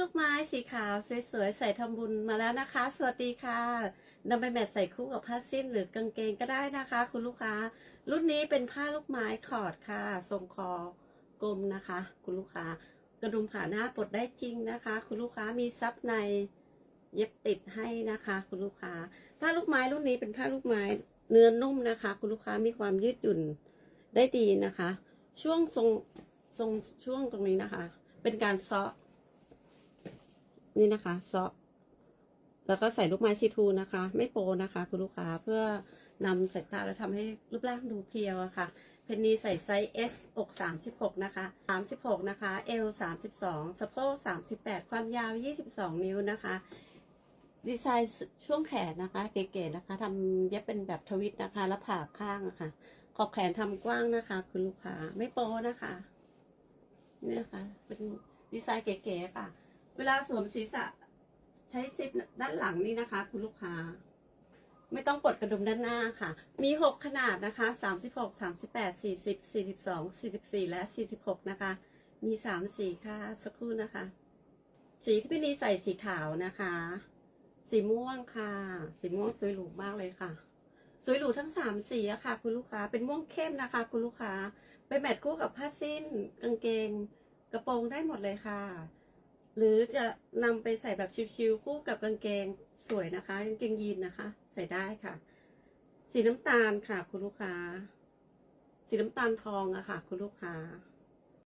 ลูกไม้สีขาวสวยๆใส่ทำบุญมาแล้วนะคะ สวัสดีค่ะนำไปแมทใส่คู่กับผ้าสิ้นหรือกางเกงก็ได้นะคะ คุณลูกค้า รุ่นนี้เป็นผ้าลูกไม้คอร์ดค่ะ ทรงคอกลมนะคะ คุณลูกค้ากระดุมผ่าหน้าปลดได้จริงนะคะ คุณลูกค้ามีซับในเย็บติดให้นะคะ คุณลูกค้า ผ้าลูกไม้รุ่นนี้เป็นผ้าลูกไม้เนื้อนุ่มนะคะ คุณลูกค้ามีความยืดหยุ่นได้ดีนะคะ ช่วงทรงทรงช่วงตรงนี้นะคะ เป็นการเซาะ นี่นะคะเซาะแล้วก็ใส่ลูกไม้ซีทูนะคะ ไม่โปนะคะคุณลูกค้าเพื่อนำใส่ตาแล้วทำให้รูปร่างดูเพียวอะค่ะ เพนนีใส่ไซส์ S อก36 นะคะ 36 นะคะ L 32 สะโพก38 ความยาว 22 นิ้วนะคะ ดีไซน์ช่วงแขนนะคะเก๋ๆนะคะทำเย็บเป็นแบบทวิตนะคะ แล้วผ่าข้างอะค่ะ ขอบแขนทำกว้างนะคะ คุณลูกค้าไม่โป้นะคะนี่นะคะเป็นดีไซน์เก๋ๆค่ะ เวลาสวมศีรษะใช้ซิปด้านหลังนี่นะคะ คุณลูกค้า ไม่ต้องปลดกระดุมด้านหน้าค่ะ มีหกขนาดนะคะสามสิบหกสามสิบแปดสี่สิบสี่สิบสองสี่สิบสี่และสี่สิบหกนะคะ มีสามสีค่ะสักครู่นะคะ สีที่พี่นีใส่สีขาวนะคะ สีม่วงค่ะ สีม่วงสวยหรูมากเลยค่ะ สวยหรูทั้งสามสีอะค่ะ คุณลูกค้าเป็นม่วงเข้มนะคะ คุณลูกค้าไปแมทคู่กับผ้าสิ้นกางเกง กระโปรงได้หมดเลยค่ะ หรือจะนำไปใส่แบบชิวๆคู่กับกางเกงสวยนะคะกางเกงยีนนะคะ ใส่ได้ค่ะ สีน้ำตาลค่ะ คุณลูกค้า สีน้ำตาลทองอะค่ะ คุณลูกค้า